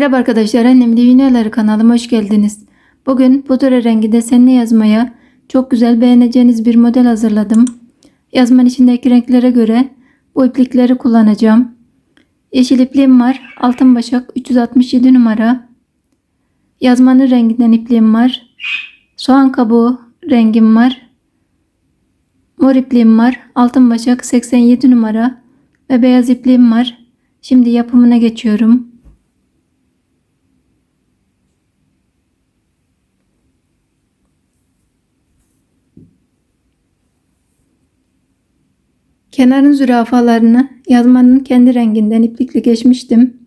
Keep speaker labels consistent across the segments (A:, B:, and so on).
A: Merhaba arkadaşlar, Annem Divinaları kanalıma hoş geldiniz. Bugün pudra rengi desenli yazmaya çok güzel beğeneceğiniz bir model hazırladım. Yazmanın içindeki renklere göre bu iplikleri kullanacağım. Yeşil ipliğim var, altın başak 367 numara. Yazmanın renginden ipliğim var. Soğan kabuğu rengim var. Mor ipliğim var, altın başak 87 numara ve beyaz ipliğim var. Şimdi yapımına geçiyorum. Kenarın zürafalarını yazmanın kendi renginden iplikle geçmiştim.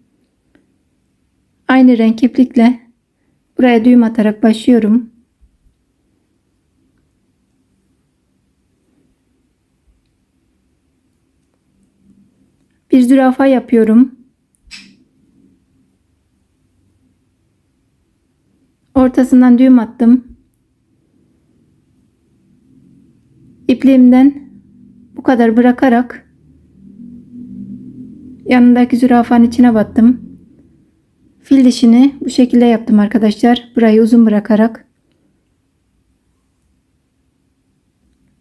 A: Aynı renk iplikle buraya düğüm atarak başlıyorum. Bir zürafa yapıyorum. Ortasından düğüm attım. İpliğimden bu kadar bırakarak yanındaki zürafanın içine battım. Fil dişini bu şekilde yaptım arkadaşlar. Burayı uzun bırakarak.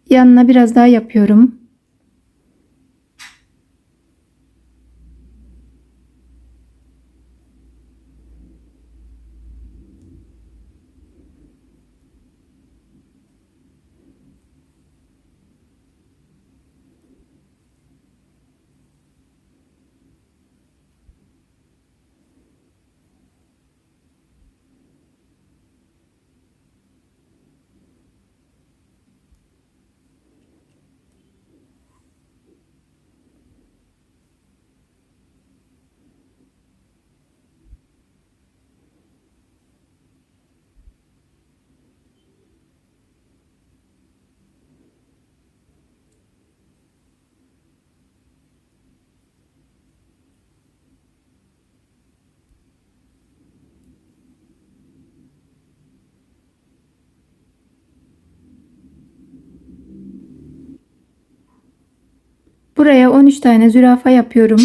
A: Yanına biraz daha yapıyorum. Buraya 13 tane zürafa yapıyorum.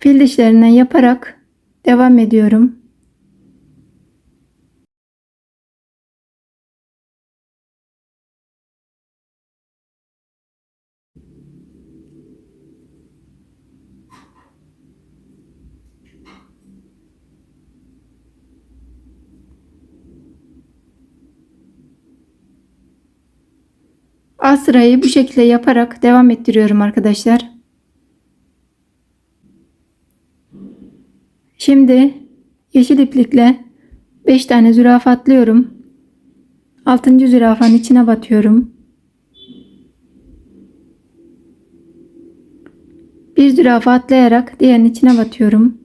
A: Fil dişlerinden yaparak devam ediyorum. A sırayı bu şekilde yaparak devam ettiriyorum arkadaşlar. Şimdi yeşil iplikle 5 tane zürafa atlıyorum. 6. zürafanın içine batıyorum. Bir zürafa atlayarak diğerinin içine batıyorum.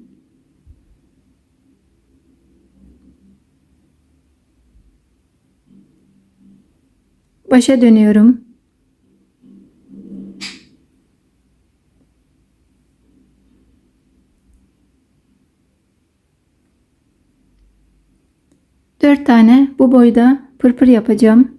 A: Başa dönüyorum. Dört tane bu boyda pırpır yapacağım.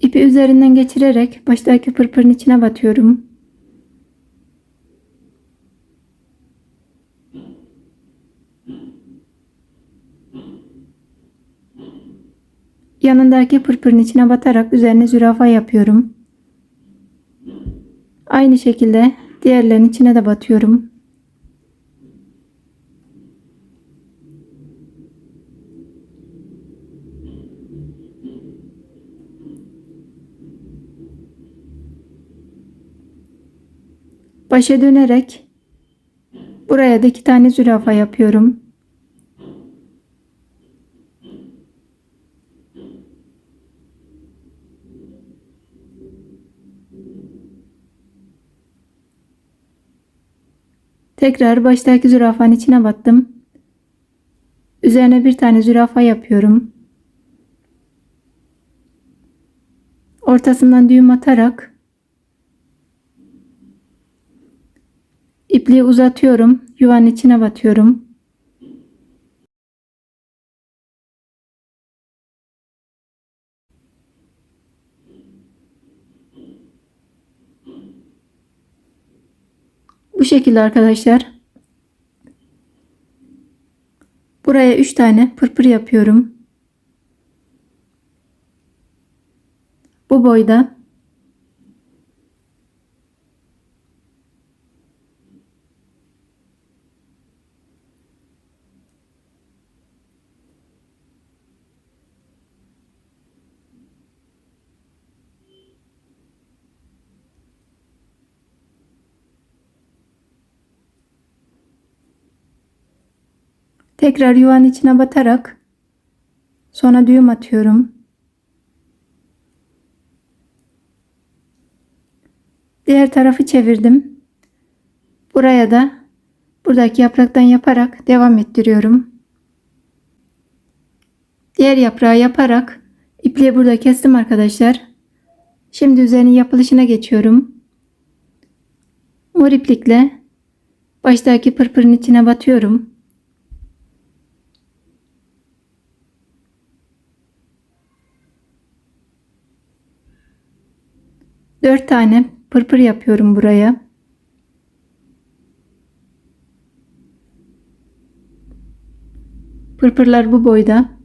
A: İpi üzerinden geçirerek baştaki pırpırın içine batıyorum. Yanındaki pırpırın içine batarak üzerine zürafa yapıyorum. Aynı şekilde diğerlerinin içine de batıyorum. Başa dönerek buraya da iki tane zürafa yapıyorum. Tekrar baştaki zürafanın içine battım. Üzerine bir tane zürafa yapıyorum. Ortasından düğüm atarak ipliği uzatıyorum. Yuvanın içine batıyorum. Bu şekilde arkadaşlar. Buraya 3 tane pırpır yapıyorum. Bu boyda. Tekrar yuvanın içine batarak sonra düğüm atıyorum. Diğer tarafı çevirdim. Buraya da buradaki yapraktan yaparak devam ettiriyorum. Diğer yaprağı yaparak ipliği burada kestim arkadaşlar. Şimdi üzerinin yapılışına geçiyorum. Mor iplikle baştaki pırpırın içine batıyorum. 4 tane pırpır yapıyorum buraya. Pırpırlar bu boyda.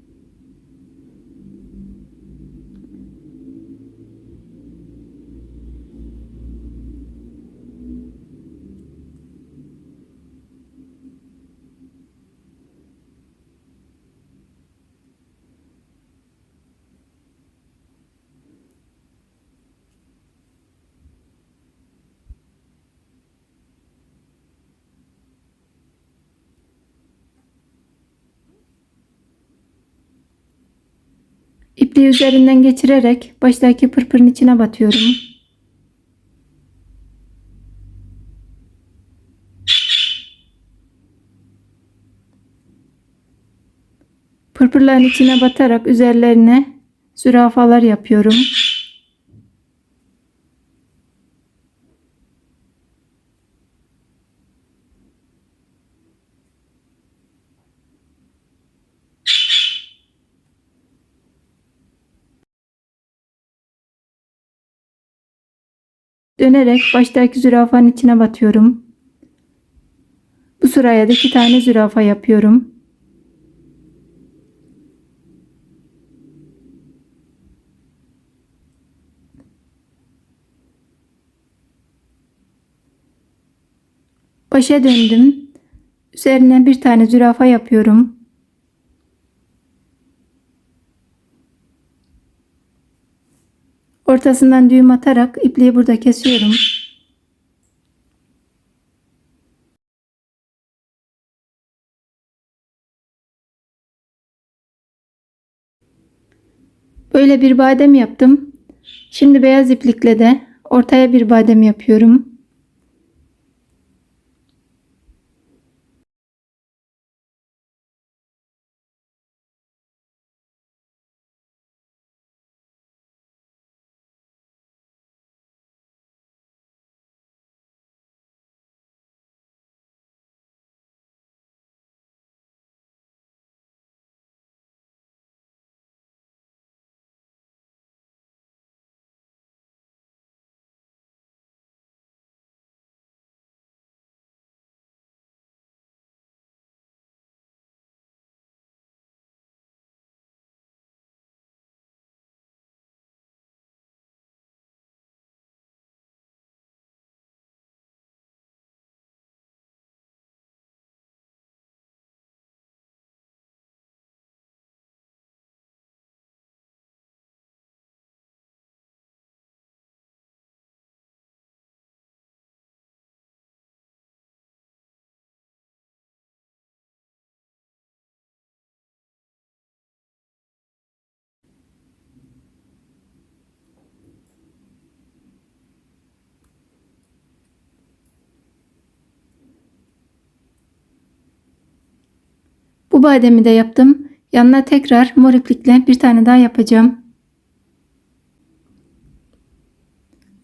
A: İpliği üzerinden geçirerek baştaki pırpırın içine batıyorum. Pırpırların içine batarak üzerlerine zürafalar yapıyorum. Dönerek baştaki zürafanın içine batıyorum. Bu sıraya da iki tane zürafa yapıyorum. Başa döndüm. Üzerine bir tane zürafa yapıyorum. Ortasından düğüm atarak ipliği burada kesiyorum. Böyle bir badem yaptım. Şimdi beyaz iplikle de ortaya bir badem yapıyorum. Bu bademi de yaptım. Yanına tekrar mor iplikle bir tane daha yapacağım.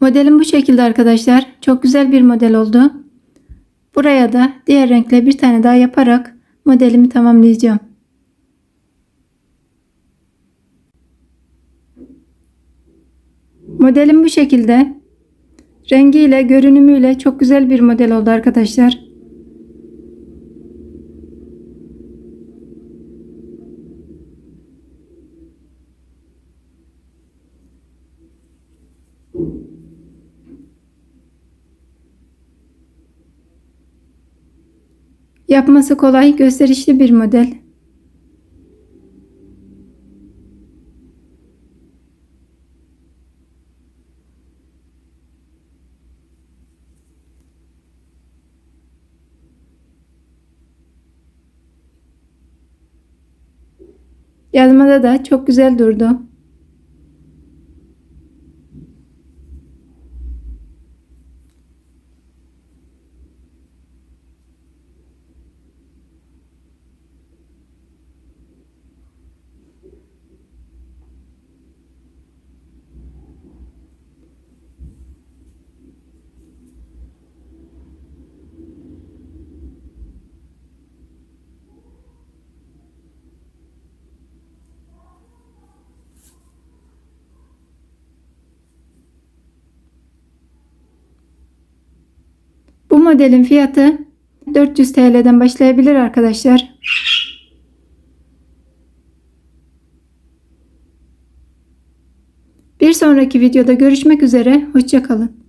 A: Modelim bu şekilde arkadaşlar. Çok güzel bir model oldu. Buraya da diğer renkle bir tane daha yaparak modelimi tamamlayacağım. Modelim bu şekilde. Rengiyle, görünümüyle çok güzel bir model oldu arkadaşlar. Yapması kolay, gösterişli bir model. Yazmada da çok güzel durdu. Bu modelin fiyatı 400 TL'den başlayabilir arkadaşlar. Bir sonraki videoda görüşmek üzere. Hoşçakalın.